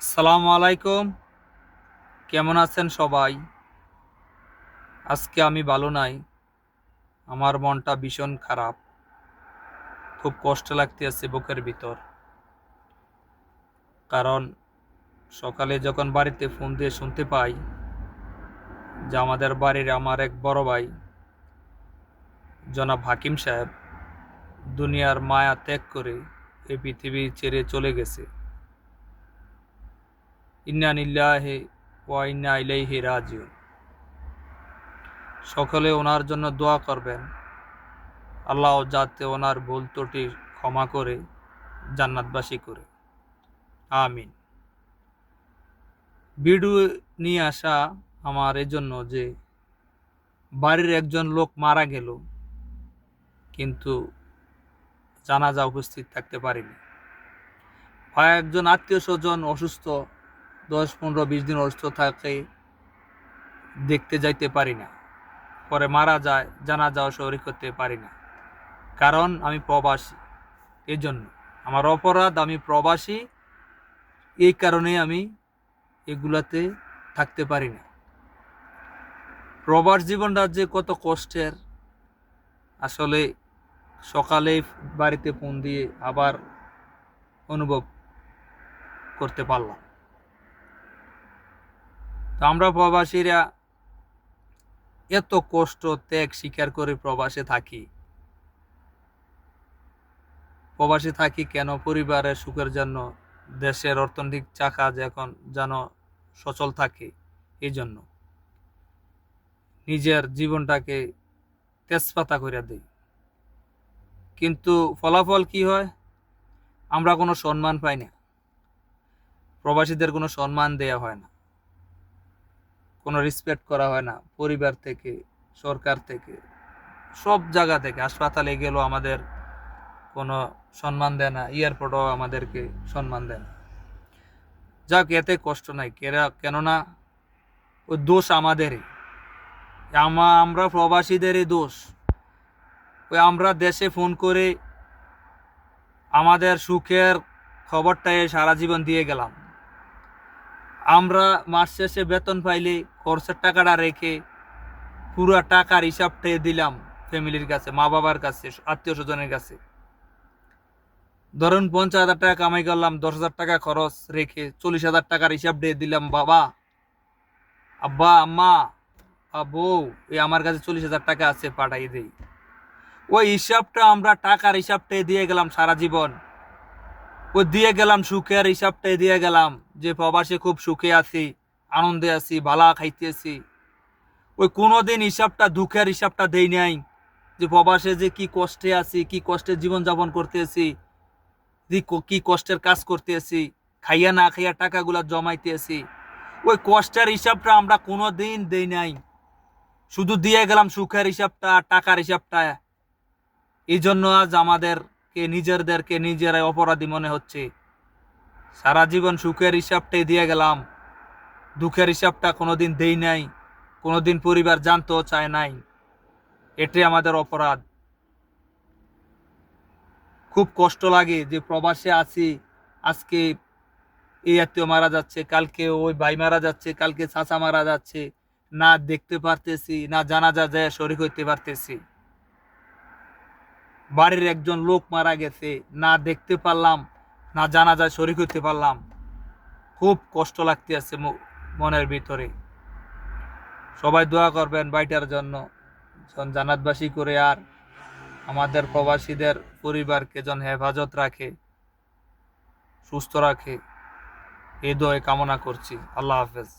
আসসালামু আলাইকুম। কেমন আছেন সবাই? আজকে আমি ভালো নাই। আমার মনটা ভীষণ খারাপ। খুব কষ্ট লাগতে আছে বুকের ভিতর। কারণ সকালে যখন বাড়িতে ফোন দিয়ে শুনতে পাই যে আমাদের বাড়ির আমার এক বড় ভাই, জনাব হাকিম সাহেব, দুনিয়ার মায়া ত্যাগ করে এই পৃথিবী ছেড়ে চলে গেছে। ইন্না নিল্লাহে ইলাইহি রাজিউন। সকলে ওনার জন্য দোয়া করবেন। আল্লাহ যাতে ওনার ভুল ত্রুটি ক্ষমা করে, জান্নাতবাসী করে। আমিন। ভিডিও নিয়ে আসা আমার এজন্য যে বাড়ির একজন লোক মারা গেল, কিন্তু জানাজা উপস্থিত থাকতে পারিনি। বা একজন আত্মীয় স্বজন অসুস্থ দশ, পনেরো, বিশ দিন অসুস্থ থাকে দেখতে যাইতে পারি না। পরে মারা যায় জানা যাওয়া শরীর করতে পারি না। কারণ আমি প্রবাসী। এই জন্য আমার অপরাধ, আমি প্রবাসী। এই কারণে আমি এগুলাতে থাকতে পারি না। প্রবাস জীবনটা যে কত কষ্টের। আসলে সকালে বাড়িতে ফোন দিয়ে আবার অনুভব করতে পারলাম। তো আমরা প্রবাসীরা এত কষ্ট, ত্যাগ স্বীকার করে প্রবাসে থাকি। প্রবাসে থাকি কেন? পরিবারের সুখের জন্য, দেশের অর্থনৈতিক চাকা যখন যেন সচল থাকে এই জন্য নিজের জীবনটাকে তেজপাতা করে দিই। কিন্তু ফলাফল কি হয়? আমরা কোনো সম্মান পাই না। প্রবাসীদের কোনো সম্মান দেয়া হয় না। কোনো রেসপেক্ট করা হয় না। পরিবার থেকে, সরকার থেকে, সব জায়গা থেকে। হাসপাতালে গেলেও আমাদের কোনো সম্মান দেয় না, এয়ারপোর্টও আমাদেরকে সম্মান দেয় না। যাক, এতে কষ্ট নাই। কেরা, কেননা ওই দোষ আমাদেরই। আমা, আমরা প্রবাসীদেরই দোষ। ওই আমরা দেশে ফোন করে আমাদের সুখের খবরটাই সারা জীবন দিয়ে গেলাম। আমরা মাস শেষে বেতন পাইলে খরচের টাকাটা রেখে পুরো টাকার হিসাবটা দিলাম ফ্যামিলির কাছে, মা বাবার কাছে, আত্মীয় স্বজনের কাছে। ধরুন পঞ্চাশ হাজার টাকা কামাই করলাম, দশ হাজার টাকা খরচ রেখে চল্লিশ হাজার টাকার হিসাব দিয়ে দিলাম, বাবা। আব্বা, আম্মা বউ এই আমার কাছে চল্লিশ হাজার টাকা আছে, পাঠাই দেই। ওই হিসাবটা আমরা টাকার হিসাবটাই দিয়ে গেলাম সারা জীবন। ওই দিয়ে গেলাম, সুখের হিসাবটাই দিয়ে গেলাম যে প্রবাসে খুব সুখে আছি, আনন্দে আছি, ভালা খাইতেছি ওই কোনোদিন হিসাবটা, দুঃখের হিসাবটা দেই নাই যে প্রবাসে যে কি কষ্টে আছি, কি কষ্টে জীবনযাপন করতেছি যে ক- কষ্টের কাজ করতেছি খাইয়া না খাইয়া টাকাগুলা জমাইতেছি ওই কষ্টের হিসাবটা আমরা কোনো দিন দেই নাই। শুধু দিয়ে গেলাম সুখের হিসাবটা, টাকার হিসাবটা। এই জন্য আজ আমাদেরকে নিজেদেরকে নিজেরাই অপরাধী মনে হচ্ছে? সারা জীবন সুখের হিসাবটাই দিয়ে গেলাম। দুঃখের হিসাবটা কোনোদিন দেই নাই, কোনোদিন পরিবার জানতেও চায় নাই। এটাই আমাদের অপরাধ। খুব কষ্ট লাগে যে প্রবাসে আছি, আজকে এই আত্মীয় মারা যাচ্ছে, কালকে ওই ভাই মারা যাচ্ছে, কালকে চাচা মারা যাচ্ছে। না দেখতে পারতেছি, না জানাজা যায় শরীর হইতে পারতেছি। বাড়ির একজন লোক মারা গেছে, না দেখতে পারলাম, না জানা যায় শরিক হতে পারলাম। খুব কষ্ট লাগতে আছে মনের ভিতরে। সবাই দোয়া করবেন বাইটার জন্য। জন জানাতবাসী করে আর আমাদের প্রবাসীদের পরিবারকে যেন হেফাজত রাখে, সুস্থ রাখে। এই দোয়া কামনা করছি। আল্লাহ হাফেজ।